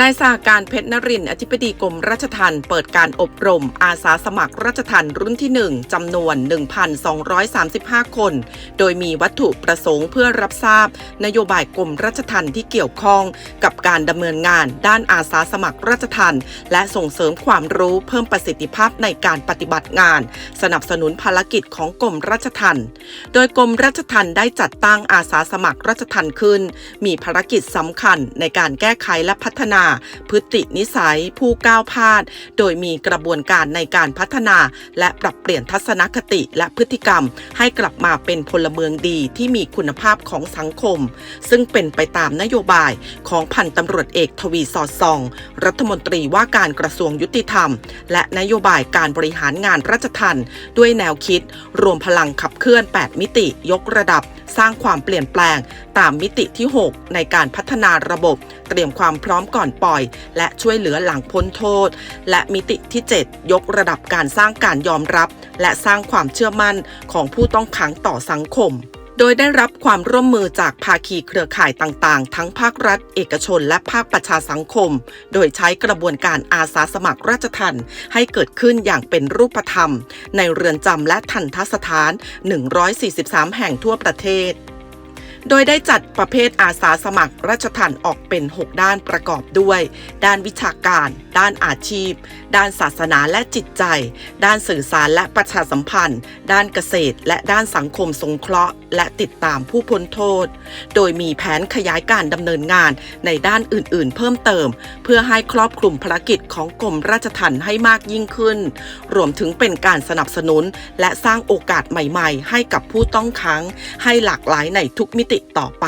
นายสหการเพชรนรินทร์อธิบดีกรมราชทัณฑ์เปิดการอบรม อาสาสมัครราชทัณฑ์รุ่นที่ 1 จำนวน 1,235 คน โดยมีวัตถุประสงค์เพื่อรับทราบ นโยบายกรมราชทัณฑ์ที่เกี่ยวข้องกับการดำเนินงานด้านอาสาสมัครราชทัณฑ์และส่งเสริมความรู้เพิ่มประสิทธิภาพในการปฏิบัติงาน สนับสนุนภารกิจของกรมราชทัณฑ์โดยกรมราชทัณฑ์ได้จัดตั้งอาสาสมัครราชทัณฑ์ขึ้น มีภารกิจสำคัญในการแก้ไขและพัฒนาพฤตินิสัยผู้ก้าวพลาด โดยมีกระบวนการในการพัฒนา และปรับเปลี่ยนทัศนคติและพฤติกรรม ให้กลับมาเป็นพลเมืองดีที่มีคุณภาพของสังคม ซึ่งเป็นไปตามนโยบายของพันตำรวจเอกทวีสอดส่อง รัฐมนตรีว่าการกระทรวงยุติธรรม และนโยบายการบริหารงานราชทัณฑ์ด้วยแนวคิด รวมพลังขับเคลื่อน 8 มิติยกระดับ สร้างความเปลี่ยนแปลง ตามมิติที่ 6 ในการพัฒนาระบบ เตรียมความพร้อมก่อนปล่อย และช่วยเหลือหลังพ้นโทษ และมิติที่ 7 ยกระดับการสร้างการยอมรับ และสร้างความเชื่อมั่นของผู้ต้องขังต่อสังคม โดยได้รับความร่วมมือจากภาคีเครือข่ายต่างๆ ทั้งภาครัฐ เอกชน และภาคประชาสังคม โดยใช้กระบวนการอาสาสมัครราชทัณฑ์ให้เกิดขึ้นอย่างเป็นรูปธรรม ในเรือนจำและทันทสถาน 143 แห่งทั่วประเทศ โดยได้จัดประเภทอาสาสมัครราชทัณฑ์ออกเป็น 6 ด้านประกอบด้วย ด้านวิชาการ ด้านอาชีพ ด้านศาสนาและจิตใจ ด้านสื่อสารและประชาสัมพันธ์ ด้านเกษตร และด้านสังคมสงเคราะห์ และติดตามผู้พ้นโทษ โดยมีแผนขยายการดำเนินงานในด้านอื่นๆ เพิ่มเติม เพื่อให้ครอบคลุมภารกิจของกรมราชทัณฑ์ให้มากยิ่งขึ้น รวมถึงเป็นการสนับสนุน และสร้างโอกาสใหม่ ๆ ให้กับผู้ต้องขัง ให้หลากหลายในทุกมิติต่อไป